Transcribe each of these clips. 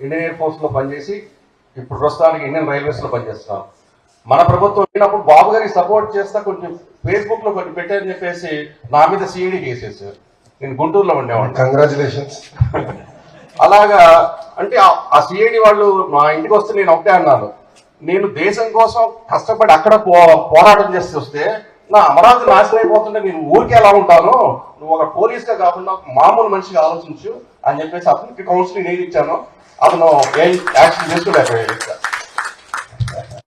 Indian air ఫోర్స్లో పనిచేసి ఇప్పుడు ప్రస్తుతానికి ఇండియన్ రైల్వేస్లో పనిచేస్తున్నాను మన ప్రభుత్వం లేనప్పుడు బాబు గారికి సపోర్ట్ చేస్తా కొంచెం ఫేస్బుక్లో కొంచెం పెట్టారని చెప్పేసి నా మీద సిఐడి కేసేసారు నేను గుంటూరులో ఉండేవాడిని. కంగ్రాచులేషన్స్ అలాగా అంటే ఆ- సిఐడి వాళ్ళు మా ఇంటికి వస్తే నేను ఒకటే అన్నాను. నేను దేశం కోసం కష్టపడి అక్కడ పోరాటం చేసి వస్తే నా అమరావతి నాశనం అయిపోతుంటే నేను ఊరికే ఎలా ఉంటాను? నువ్వు ఒక పోలీస్గా కాకుండా మామూలు మనిషిగా ఆలోచించు అని చెప్పేసి అతనికి కౌన్సిలింగ్ నేను ఇచ్చాను. అతను యాక్షన్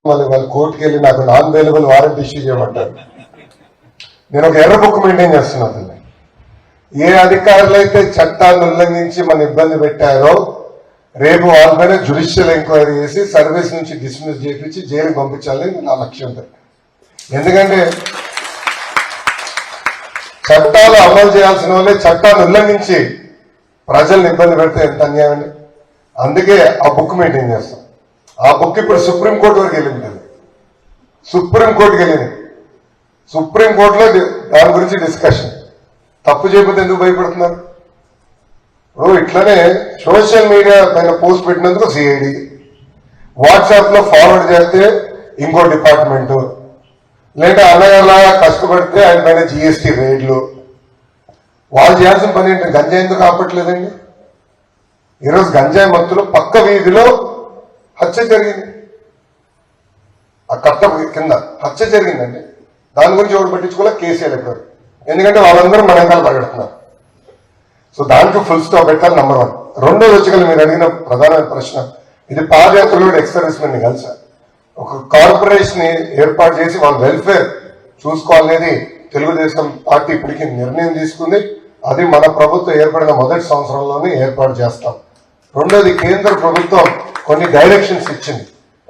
వాళ్ళు కోర్టుకి వెళ్ళి నాకు నాన్ అవైలబుల్ వారెంట్ ఇష్యూ చేయమంటారు. నేను ఒక ఎర్ర బుక్ మెయింటైన్ చేస్తున్నాను ఏ అధికారులు అయితే చట్టాన్ని ఉల్లంఘించి మన ఇబ్బంది పెట్టారో రేపు వాళ్ళపైన జ్యుడిషియల్ ఎంక్వైరీ చేసి సర్వీస్ నుంచి డిస్మిస్ చేయించి జైలుకి పంపించాలని నా లక్ష్యం. ఎందుకంటే చట్టాలు అమలు చేయాల్సిన వాళ్ళే చట్టాన్ని ఉల్లంఘించి ప్రజల్ని ఇబ్బంది పెడితే ఎంత అన్యాయం అండి? అందుకే ఆ బుక్ మెయింటైన్ చేస్తాం. ఆ బుక్ ఇప్పుడు సుప్రీంకోర్టు వరకు వెళ్ళింది అది. సుప్రీంకోర్టుకి వెళ్ళింది. సుప్రీంకోర్టులో దాని గురించి డిస్కషన్. తప్పు చేయకపోతే ఎందుకు భయపడుతున్నారు? ఇప్పుడు ఇట్లనే సోషల్ మీడియా పైన పోస్ట్ పెట్టినందుకు సిఐడి వాట్సాప్లో ఫార్వర్డ్ చేస్తే ఇంకో డిపార్ట్మెంట్. లేదా అలా కష్టపడితే ఆయన పైన జిఎస్టీ రేట్లు. వాళ్ళు చేయాల్సిన పని ఏంటి? గంజా ఎందుకు ఆపట్లేదండి? ఈరోజు గంజాయి మత్తులో పక్క వీధిలో హత్య జరిగింది. ఆ కట్ట కింద హత్య జరిగిందండి. దాని గురించి ఎవరు పట్టించుకోలే కేసీఆర్ ఎక్కారు ఎందుకంటే వాళ్ళందరూ మన పరిగెడుతున్నారు. సో దానికి ఫుల్ స్టాప్ పెట్టాలి నెంబర్ వన్ రెండో వచ్చి మీరు అడిగిన ప్రధానమైన ప్రశ్న ఇది పాదయాత్రలో ఎక్స్ సర్వీస్ కలిసా? ఒక కార్పొరేషన్ ఏర్పాటు చేసి వాళ్ళ వెల్ఫేర్ చూసుకోవాలనేది తెలుగుదేశం పార్టీ ఇప్పటికీ నిర్ణయం తీసుకుంది. అది మన ప్రభుత్వం ఏర్పడిన మొదటి సంవత్సరంలోనే ఏర్పాటు చేస్తాం. రెండోది కేంద్ర ప్రభుత్వం కొన్ని డైరెక్షన్స్ ఇచ్చింది.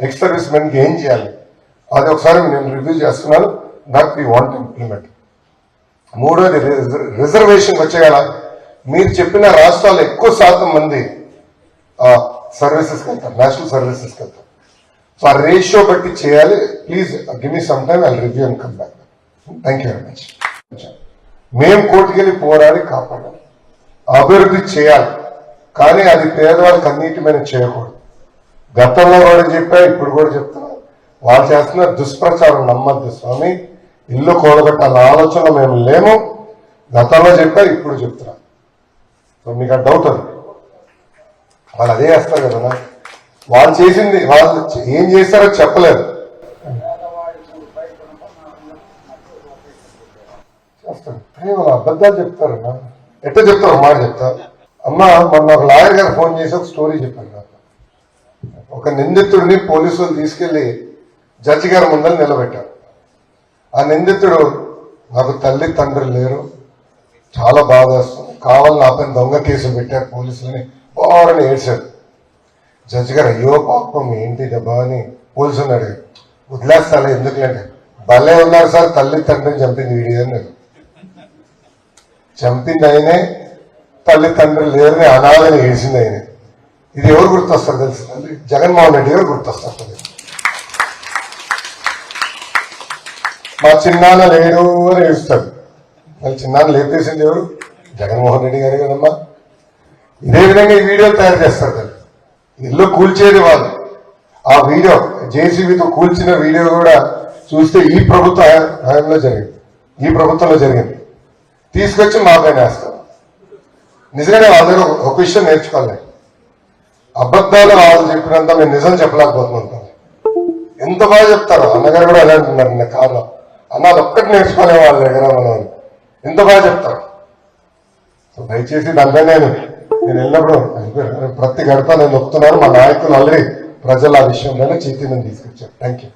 ఎక్స్ సర్వీస్ మెన్ ఏం చేయాలి? అది ఒకసారి నేను రివ్యూ చేస్తున్నాను. దట్ వీ వాంట్ ఇంప్లిమెంట్ మూడోది రిజర్వేషన్ వచ్చేయాల. మీరు చెప్పిన రాష్ట్రాలు ఎక్కువ శాతం మంది సర్వీసెస్కి వెళ్తారు. నేషనల్ సర్వీసెస్కి వెళ్తారు. సో ఆ రేషియో బట్టి చేయాలి. Please give me some time I review and come back thank you very much మేము కోర్టుకెళ్ళి పోరాడి కాపాడాలి. అభివృద్ధి చేయాలి. కానీ అది పేదవాళ్ళకి అన్నిటి మీద చేయకూడదు. గతంలో కూడా చెప్పా ఇప్పుడు కూడా చెప్తున్నా వాళ్ళు చేస్తున్న దుష్ప్రచారం నమ్మద్దు స్వామి. ఇల్లు కూడబెట్టాల ఆలోచన మేము లేము. గతంలో చెప్పా ఇప్పుడు చెప్తున్నా సో మీకు ఆ డౌట్ అది వాళ్ళు అదే చేస్తారు కదా వాళ్ళు చేసింది వాళ్ళు ఏం చేస్తారో చెప్పలేదు. చేస్తారు. కానీ అబద్ధాలు చెప్తారు ఎట్లా చెప్తారు? మాట చెప్తారు. అమ్మ మొన్న ఒక లాయర్ గారు ఫోన్ చేసి ఒక స్టోరీ చెప్పారు నాకు. ఒక నిందితుడిని పోలీసులు తీసుకెళ్ళి జడ్జి గారి ముందర నిలబెట్టారు. ఆ నిందితుడు నాకు తల్లి తండ్రి లేరు. చాలా బాధ వేస్తుంది. కావాలని నా పైన దొంగ కేసు పెట్టారు పోలీసులని. బారని ఏడ్చాడు జడ్జి గారు అయ్యో పాపం ఏంటి దెబ్బ అని పోలీసుని అడిగారు. వదిలేస్తాలే ఎందుకులేండి భలే ఉన్నారు సార్ తల్లి తండ్రిని చంపింది వీడియో అని చంపింది అయినే తల్లిదండ్రులు లేరని అనాలని ఏడ్చింది ఆయన. ఇది ఎవరు గుర్తొస్తారు తెలుసు అండి జగన్మోహన్ రెడ్డి గారు గుర్తొస్తారు మా చిన్నాన్న లేడు అని ఏడుస్తాడు. మళ్ళీ చిన్నాన్న లేపేసింది ఎవరు? జగన్మోహన్ రెడ్డి గారు కదమ్మా. ఇదే విధంగా ఈ వీడియో తయారు చేస్తారు తల్లి ఇల్లు కూల్చేది వాళ్ళు. ఆ వీడియో జేసీబీతో కూల్చిన వీడియో కూడా చూస్తే ఈ ప్రభుత్వ హయాంలో జరిగింది. ఈ ప్రభుత్వంలో జరిగింది. తీసుకొచ్చి మా పైన వేస్తారు. నిజంగానే అందరూ ఒక విషయం నేర్చుకోవాలి. అబద్ధాలు వాళ్ళు చెప్పినంత మేము నిజం చెప్పలేకపోతున్నాం ఎంత బాగా చెప్తారు? అన్నగారు కూడా అలా అంటున్నారు నిన్న కారణం అన్న ఒక్కటి నేర్చుకోలే వాళ్ళ దగ్గర మనం ఎంత బాగా చెప్తారు? సో దయచేసి దానిపై నేను నేను వెళ్ళినప్పుడు ప్రతి గడప నేను నొక్కుతున్నాను మా నాయకులు ఆల్రెడీ ప్రజలు ఆ విషయంలోనే చైతన్యం తీసుకొచ్చారు. Thank you